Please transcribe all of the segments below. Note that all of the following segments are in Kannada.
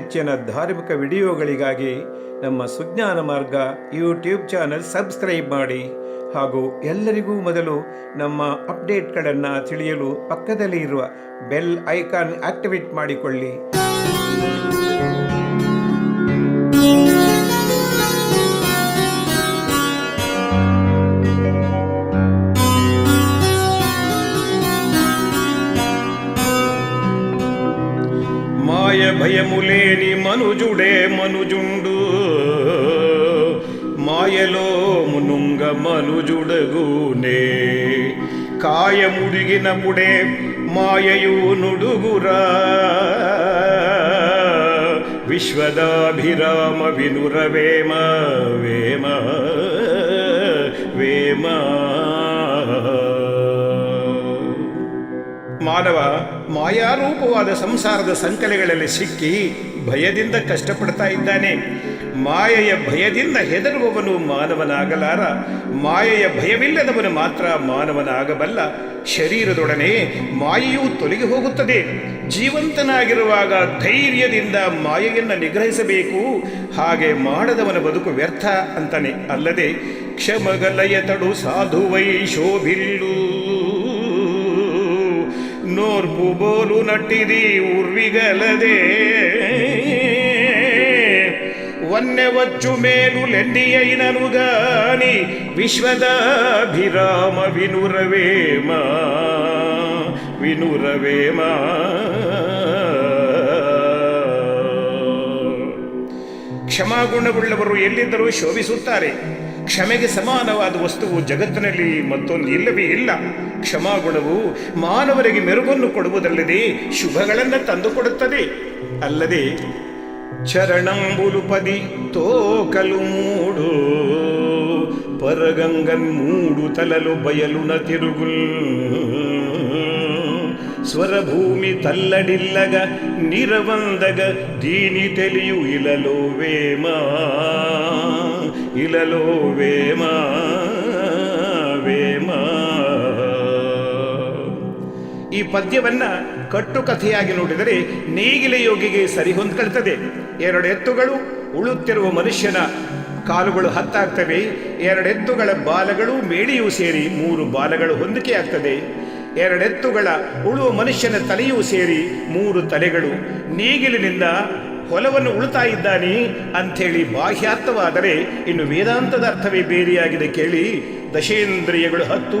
ನೆಚ್ಚಿನ ಧಾರ್ಮಿಕ ವಿಡಿಯೋಗಳಿಗಾಗಿ ನಮ್ಮ ಸುಜ್ಞಾನ ಮಾರ್ಗ ಯೂಟ್ಯೂಬ್ ಚಾನಲ್ ಸಬ್ಸ್ಕ್ರೈಬ್ ಮಾಡಿ ಹಾಗೂ ಎಲ್ಲರಿಗೂ ಮೊದಲು ನಮ್ಮ ಅಪ್ಡೇಟ್ಗಳನ್ನು ತಿಳಿಯಲು ಪಕ್ಕದಲ್ಲಿ ಇರುವ ಬೆಲ್ ಐಕಾನ್ ಆಕ್ಟಿವೇಟ್ ಮಾಡಿಕೊಳ್ಳಿ. మాయ భయములేని మనుజుడే మనుజుండు. మాయలో మునుంగ మనుజుడగునే కాయముడిగినప్పుడే మాయయు నుడుగురా. విశ్వదాభిరామ వినురవేమ వేమ వేమ. ಮಾನವ ಮಾಯಾರೂಪವಾದ ಸಂಸಾರದ ಸಂಕಲೆಗಳಲ್ಲಿ ಸಿಕ್ಕಿ ಭಯದಿಂದ ಕಷ್ಟಪಡ್ತಾ ಇದ್ದಾನೆ. ಮಾಯೆಯ ಭಯದಿಂದ ಹೆದರುವವನು ಮಾನವನಾಗಲಾರ. ಮಾಯೆಯ ಭಯವಿಲ್ಲದವನು ಮಾತ್ರ ಮಾನವನಾಗಬಲ್ಲ. ಶರೀರದೊಡನೆ ಮಾಯೆಯು ತೊಲಗಿ ಹೋಗುತ್ತದೆ. ಜೀವಂತನಾಗಿರುವಾಗ ಧೈರ್ಯದಿಂದ ಮಾಯೆಯನ್ನು ನಿಗ್ರಹಿಸಬೇಕು. ಹಾಗೆ ಮಾಡದವನ ಬದುಕು ವ್ಯರ್ಥ ಅಂತಾನೆ ಅಲ್ಲದೆ ಕ್ಷಮಗಲಯ ತಡು ಸಾಧುವೈ ಶೋಭಿಲ್ಲು. ನೋರ್ಪು ಬೋಲು ನಟ್ಟಿದಿ ಉರ್ವಿಗಲದೆ ವನ್ಯ ವಚ್ಚು ಮೇಲು ಲೆಂಡಿಯೈನನು ಗಾನಿ ವಿಶ್ವದಾಭಿರಾಮ ವಿನುರವೇಮ ವಿನುರವೇಮ ಕ್ಷಮಾಗುಣಗೊಳ್ಳವರು ಎಲ್ಲಿದ್ದರೂ ಶೋಭಿಸುತ್ತಾರೆ. ಕ್ಷಮೆಗೆ ಸಮಾನವಾದ ವಸ್ತುವು ಜಗತ್ತಿನಲ್ಲಿ ಮತ್ತೊಂದು ಇಲ್ಲವೇ ಇಲ್ಲ. ಕ್ಷಮಾಗುಣವು ಮಾನವರಿಗೆ ಮೆರುಗನ್ನು ಕೊಡುವುದಲ್ಲದೆ ಶುಭಗಳನ್ನು ತಂದುಕೊಡುತ್ತದೆ. ಅಲ್ಲದೆ ಚರಣಂಬುಲುಪದಿ ತೋಕಲು ಮೂಡು, ಪರಗಂಗನ್ ಮೂಡು ತಲಲು ಬಯಲುನ ತಿರುಗುಲ್. ಸ್ವರಭೂಮಿ ತಲ್ಲಡಿಲ್ಲಗ ನಿರವಂದಗ ದೀನಿ ತೆಲಿಯು ಇಲಲೋ ವೇಮ ಇಲಲೋ ವೇಮ. ವೇಮ ಈ ಪದ್ಯವನ್ನ ಕಟ್ಟುಕಥೆಯಾಗಿ ನೋಡಿದರೆ ನೇಗಿಲ ಯೋಗಿಗೆ ಸರಿ ಹೊಂದ್ಕೊಳ್ತದೆ. ಎರಡು ಎತ್ತುಗಳು ಉಳುತ್ತಿರುವ ಮನುಷ್ಯನ ಕಾಲುಗಳು ಹತ್ತಾಗ್ತವೆ. ಎರಡೆತ್ತುಗಳ ಬಾಲಗಳು ಮೇಡಿಯೂ ಸೇರಿ ಮೂರು ಬಾಲಗಳು ಹೊಂದಿಕೆ ಆಗ್ತದೆ ಎರಡೆತ್ತುಗಳ ಉಳುವ ಮನುಷ್ಯನ ತಲೆಯೂ ಸೇರಿ ಮೂರು ತಲೆಗಳು. ನೇಗಿಲಿನಿಂದ ಹೊಲವನ್ನು ಉಳುತ್ತಾ ಇದ್ದಾನೆ ಅಂಥೇಳಿ ಬಾಹ್ಯಾರ್ಥವಾದರೆ ಇನ್ನು ವೇದಾಂತದ ಅರ್ಥವೇ ಬೇರೆಯಾಗಿದೆ ಕೇಳಿ. ದಶೇಂದ್ರಿಯಗಳು ಹತ್ತು,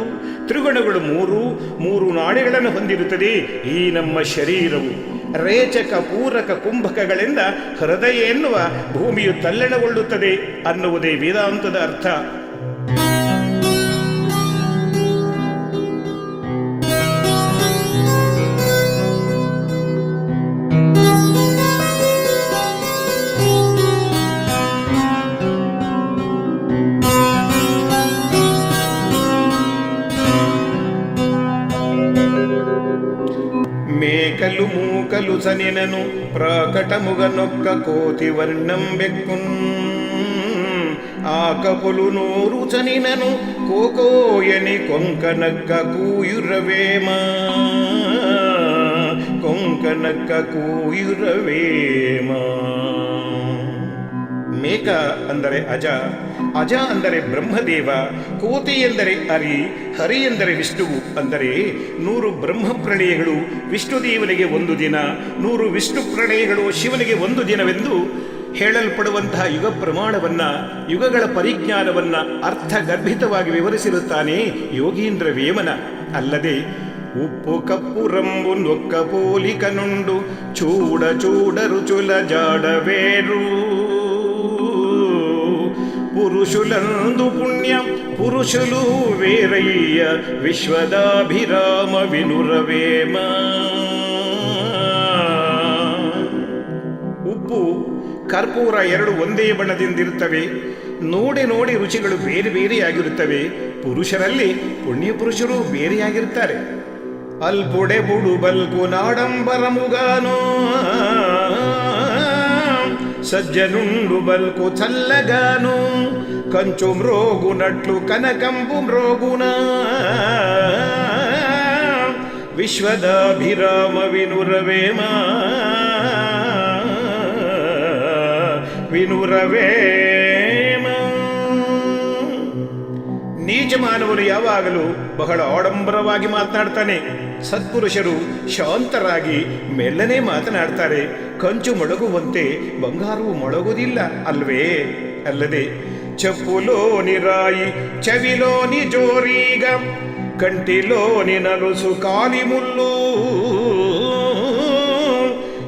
ತ್ರಿಗುಣಗಳು ಮೂರು ಮೂರು ನಾಡಿಗಳನ್ನು ಹೊಂದಿರುತ್ತದೆ ಈ ನಮ್ಮ ಶರೀರವು. ರೇಚಕ, ಪೂರಕ, ಕುಂಭಕಗಳಿಂದ ಹೃದಯ ಎನ್ನುವ ಭೂಮಿಯು ತಲ್ಲಣಗೊಳ್ಳುತ್ತದೆ ಅನ್ನುವುದೇ ವೇದಾಂತದ ಅರ್ಥ. మేకలు మూకలు సనినను ప్రాకటముగనొక్క కోతి వర్ణం బెక్కున్ ఆకపులు నూరు చనినను కోకోయని కొంకనక్క కూయురవేమా కొంకనక్క ಕೂಯುರವೇಮಾ ಮೇಕ ಅಂದರೆ ಅಜ ಅಜ ಅಂದರೆ ಬ್ರಹ್ಮದೇವ, ಕೋತಿ ಎಂದರೆ ಅರಿ, ಹರಿ ಎಂದರೆ ವಿಷ್ಣುವು ಅಂದರೆ ನೂರು ಬ್ರಹ್ಮ ಪ್ರಣಯಗಳು ವಿಷ್ಣುದೇವನಿಗೆ ಒಂದು ದಿನ, ನೂರು ವಿಷ್ಣು ಪ್ರಣಯಗಳು ಶಿವನಿಗೆ ಒಂದು ದಿನವೆಂದು ಹೇಳಲ್ಪಡುವಂತಹ ಯುಗ ಪ್ರಮಾಣವನ್ನು, ಯುಗಗಳ ಪರಿಜ್ಞಾನವನ್ನ ಅರ್ಥಗರ್ಭಿತವಾಗಿ ವಿವರಿಸಿರುತ್ತಾನೆ ಯೋಗೀಂದ್ರ ವೇಮನ. ಅಲ್ಲದೆ, ಉಪ್ಪು ಕಪ್ಪು ರಂಬು ನೊಕ್ಕ ಪೋಲಿಕನುಂಡು ಚೂಡ ಚೂಡರು ಚುಲ ಜಾಡವೇರು. పురుషులందు పుణ్యం పురుషులు వేరయ్య విశ్వదాభిరామ వినురవేమ ಉಪ್ಪು ಕರ್ಪೂರ ಎರಡು ಒಂದೇ ಬಣ್ಣದಿಂದಿರುತ್ತವೆ ನೋಡಿ ನೋಡಿ ರುಚಿಗಳು ಬೇರೆ ಬೇರೆಯಾಗಿರುತ್ತವೆ ಪುರುಷರಲ್ಲಿ ಪುಣ್ಯ ಪುರುಷರು ಬೇರೆಯಾಗಿರುತ್ತಾರೆ ಅಲ್ಪುಡೆ ಬುಡು ಬಲ್ಕು ನಾಡಂಬರ ಮುಗಾನೋ సజ్జనుండు బల్కు చల్లగాను కంచు మ్రోగు నట్లు కనకంబు మ్రోగున విశ్వదాభిరామ వినురవేమా ವಿನುರವೇಮ ನೀಚ ಮಾನವನು ಯಾವಾಗಲೂ ಬಹಳ ಆಡಂಬರವಾಗಿ ಮಾತನಾಡ್ತಾನೆ ಸತ್ಪುರುಷರು ಶಾಂತರಾಗಿ ಮೆಲ್ಲನೆ ಮಾತನಾಡ್ತಾರೆ, ಕಂಚು ಮೊಳಗುವಂತೆ ಬಂಗಾರವು ಮೊಳಗುವುದಿಲ್ಲ ಅಲ್ವೇ? ಅಲ್ಲದೆ, ಚಪ್ಪುಲೋನಿ ರಾಯಿ, ಚವಿಲೋನಿ ಜೋರೀಗ, ಕಂಟಿಲೋನಿ ನಲುಸು ಕಾಲಿ ಮುಲ್ಲು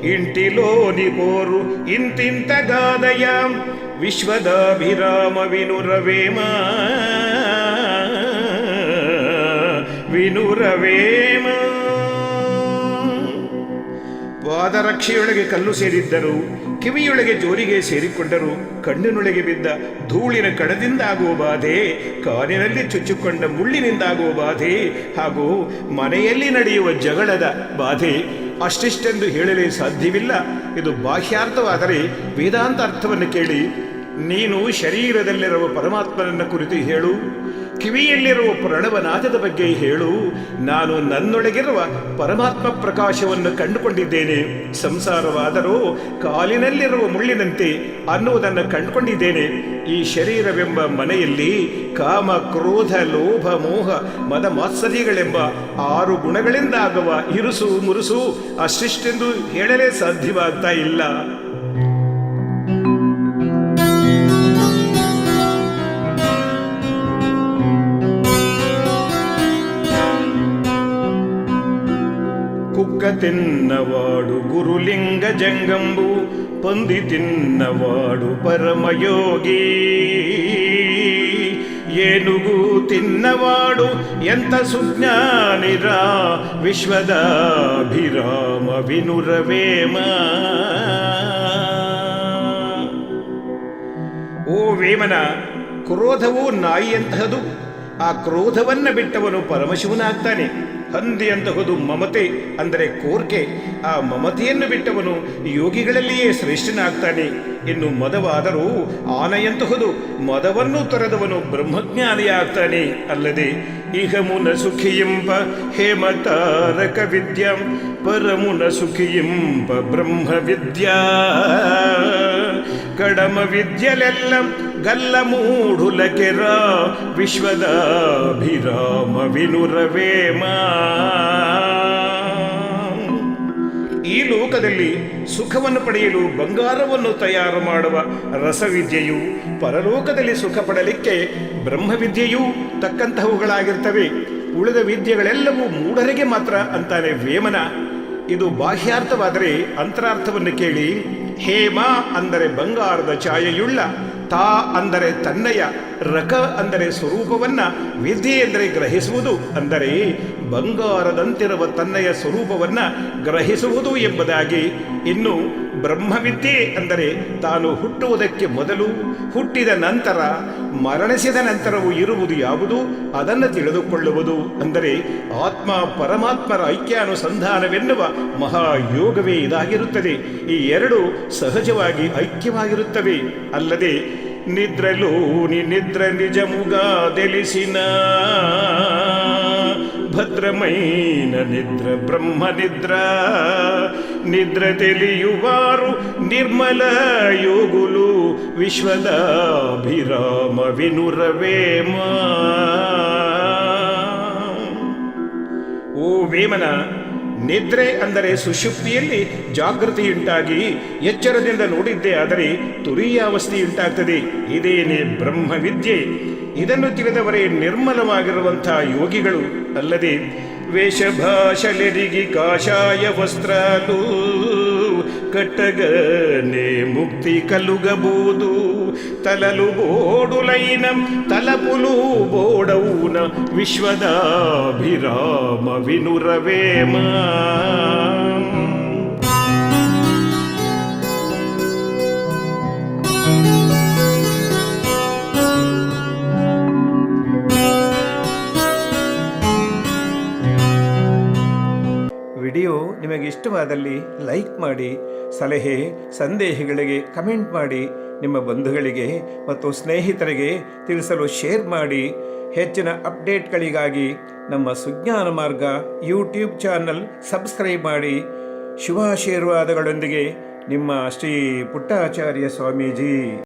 ಇಂಟಿಲೋನಿ ಬೋರು ಇಂತಿಂತ ಗಾದಯ ವಿಶ್ವದಾಭಿರಾಮ ವಿನುರವೇಮ ವಿನುರವೇಮ ಪಾದರಕ್ಷೆಯೊಳಗೆ ಕಲ್ಲು ಸೇರಿದ್ದರು, ಕಿವಿಯೊಳಗೆ ಜೋರಿಗೆ ಸೇರಿಕೊಂಡರು, ಕಣ್ಣಿನೊಳಗೆ ಬಿದ್ದ ಧೂಳಿನ ಕಣದಿಂದಾಗುವ ಬಾಧೆ, ಕಾರಿನಲ್ಲಿ ಚುಚ್ಚಿಕೊಂಡ ಮುಳ್ಳಿನಿಂದಾಗುವ ಬಾಧೆ ಹಾಗೂ ಮನೆಯಲ್ಲಿ ನಡೆಯುವ ಜಗಳದ ಬಾಧೆ ಅಷ್ಟಿಷ್ಟೆಂದು ಹೇಳಲೇ ಸಾಧ್ಯವಿಲ್ಲ. ಇದು ಬಾಹ್ಯಾರ್ಥವಾದರೆ ವೇದಾಂತ ಅರ್ಥವನ್ನು ಕೇಳಿ, ನೀನು ಶರೀರದಲ್ಲಿರುವ ಪರಮಾತ್ಮನನ್ನ ಕುರಿತು ಹೇಳು. ಕಿವಿಯಲ್ಲಿರುವ ಪ್ರಣವನಾದದ ಬಗ್ಗೆ ಹೇಳು. ನಾನು ನನ್ನೊಳಗಿರುವ ಪರಮಾತ್ಮ ಪ್ರಕಾಶವನ್ನು ಕಂಡುಕೊಂಡಿದ್ದೇನೆ. ಸಂಸಾರವಾದರೂ ಕಾಲಿನಲ್ಲಿರುವ ಮುಳ್ಳಿನಂತೆ ಅನ್ನುವುದನ್ನು ಕಂಡುಕೊಂಡಿದ್ದೇನೆ. ಈ ಶರೀರವೆಂಬ ಮನೆಯಲ್ಲಿ ಕಾಮ, ಕ್ರೋಧ, ಲೋಭ, ಮೋಹ, ಮದ ಮಾತ್ಸರ್ಯಗಳೆಂಬ ಆರು ಗುಣಗಳಿಂದಾಗುವ ಇರುಸು ಮುರುಸು ಅಷ್ಟಿಷ್ಟೆಂದು ಹೇಳಲೇ ಸಾಧ್ಯವಾಗ್ತಾ ಇಲ್ಲ. ಕುಕ್ಕ ತಿನ್ನವಾಡು ಗುರುಲಿಂಗ ಜಂಗಂಬು ಪಂದಿ ತಿನ್ನವಾಡು ಪರಮಯೋಗಿ ಏನುಗು ತಿನ್ನವಾಡು ಎಂತ ಸುಜ್ಞಾನಿರ ವಿಶ್ವದಾಭಿರಾಮ ವಿನುರವೇಮ ಓ ವೇಮನ ಕ್ರೋಧವು ನಾಯಿಯಂತಹದು ಆ ಕ್ರೋಧವನ್ನ ಬಿಟ್ಟವನು ಪರಮಶಿವನಾಗ್ತಾನೆ. ಹಂದಿಯಂತಹದು ಮಮತೆ, ಅಂದರೆ ಕೋರ್ಕೆ, ಆ ಮಮತೆಯನ್ನು ಬಿಟ್ಟವನು ಯೋಗಿಗಳಲ್ಲಿಯೇ ಶ್ರೇಷ್ಠನಾಗ್ತಾನೆ. ಇನ್ನು ಮದವಾದರೂ ಆನೆಯಂತಹುದು ಮದವನ್ನು ತೊರೆದವನು ಬ್ರಹ್ಮಜ್ಞಾನಿಯಾಗ್ತಾನೆ ಅಲ್ಲದೆ, ಇಹಮುನ ಹೇಮ ಹೇಮತಾರಕ ವಿದ್ಯಂ, ಪರಮುನ ಸುಖಿಯಂಪ ಬ್ರಹ್ಮ ವಿದ್ಯಾ ಗಲ್ಲ ಮೂಡುಲಕೆರ ವಿಶ್ವದ ಭಿರಾಮ ವಿನುರವೇಮ ಈ ಲೋಕದಲ್ಲಿ ಸುಖವನ್ನು ಪಡೆಯಲು ಬಂಗಾರವನ್ನು ತಯಾರು ಮಾಡುವ ರಸವಿದ್ಯೆಯು ಪರಲೋಕದಲ್ಲಿ ಸುಖ ಪಡಲಿಕ್ಕೆ ಬ್ರಹ್ಮವಿದ್ಯೆಯೂ ತಕ್ಕಂತಹವುಗಳಾಗಿರ್ತವೆ. ಉಳಿದ ವಿದ್ಯೆಗಳೆಲ್ಲವೂ ಮೂಢರಿಗೆ ಮಾತ್ರ ಅಂತಾನೆ ವೇಮನ. ಇದು ಬಾಹ್ಯಾರ್ಥವಾದರೆ ಅಂತರಾರ್ಥವನ್ನು ಕೇಳಿ ಹೇಮ ಅಂದರೆ ಬಂಗಾರದ ಛಾಯೆಯುಳ್ಳ, ತಾ ಅಂದರೆ ತನ್ನಯ ರಕ ಅಂದರೆ ಸ್ವರೂಪವನ್ನ ವಿದ್ಯೆ ಎಂದರೆ ಗ್ರಹಿಸುವುದು, ಅಂದರೆ ಬಂಗಾರದಂತಿರುವ ತನ್ನಯ ಸ್ವರೂಪವನ್ನ ಗ್ರಹಿಸುವುದು ಎಂಬುದಾಗಿ. ಇನ್ನು ಬ್ರಹ್ಮವಿದ್ಯೆ ಅಂದರೆ ತಾನು ಹುಟ್ಟುವುದಕ್ಕೆ ಮೊದಲು ಹುಟ್ಟಿದ ನಂತರ ಮರಣಿಸಿದ ನಂತರವೂ ಇರುವುದು ಯಾವುದು? ಅದನ್ನು ತಿಳಿದುಕೊಳ್ಳುವುದು ಅಂದರೆ ಆತ್ಮ ಪರಮಾತ್ಮರ ಐಕ್ಯಾನುಸಂಧಾನವೆನ್ನುವ ಮಹಾಯೋಗವೇ ಇದಾಗಿರುತ್ತದೆ. ಈ ಎರಡು ಸಹಜವಾಗಿ ಐಕ್ಯವಾಗಿರುತ್ತವೆ. ಅಲ್ಲದೆ ನಿದ್ರಲೋನಿ ನಿದ್ರ ನಿಜಮುಗಾದೆಲಿಸಿನ ಭದ್ರಮೈನ ನಿದ್ರ ಬ್ರಹ್ಮ ನಿದ್ರ ನಿದ್ರ ತಿಳಿಯುವಾರು ನಿರ್ಮಲ ಯೋಗುಲು ವಿಶ್ವದಾಭಿರಾಮ ವಿನುರವೇಮ ಓ ವೇಮನ, ನಿದ್ರೆ ಅಂದರೆ ಸುಷುಪ್ತಿಯಲ್ಲಿ ಜಾಗೃತಿಯುಂಟಾಗಿ ಎಚ್ಚರದಿಂದ ನೋಡಿದ್ದೆ, ಆದರೆ ತುರಿಯಾವಸ್ಥೆಯುಂಟಾಗ್ತದೆ ಇದೇನೆ ಬ್ರಹ್ಮವಿದ್ಯೆ. ಇದನ್ನು ತಿಳಿದವರೇ ನಿರ್ಮಲವಾಗಿರುವಂತಹ ಯೋಗಿಗಳು ಅಲ್ಲದೆ ವೇಷಭಾಷಲೆರಿಗಿ ಕಾಷಾಯ ವಸ್ತ್ರಾಲು కట్టగనే ముక్తి కలుగబోదు. తలలు బోడులైన తలపులు బోడవున విశ్వదాభిరామ వినురవేమా. ನಿಮಗೆ ಇಷ್ಟವಾದಲ್ಲಿ ಲೈಕ್ ಮಾಡಿ, ಸಲಹೆ, ಸಂದೇಹಗಳಿಗೆ ಕಮೆಂಟ್ ಮಾಡಿ, ನಿಮ್ಮ ಬಂಧುಗಳಿಗೆ ಮತ್ತು ಸ್ನೇಹಿತರಿಗೆ ತಿಳಿಸಲು ಶೇರ್ ಮಾಡಿ. ಹೆಚ್ಚಿನ ಅಪ್ಡೇಟ್ಗಳಿಗಾಗಿ ನಮ್ಮ ಸುಜ್ಞಾನ ಮಾರ್ಗ ಯೂಟ್ಯೂಬ್ ಚಾನಲ್ ಸಬ್ಸ್ಕ್ರೈಬ್ ಮಾಡಿ. ಶುಭಾಶೀರ್ವಾದಗಳೊಂದಿಗೆ ನಿಮ್ಮ ಶ್ರೀ ಪುಟ್ಟಾಚಾರ್ಯ ಸ್ವಾಮೀಜಿ.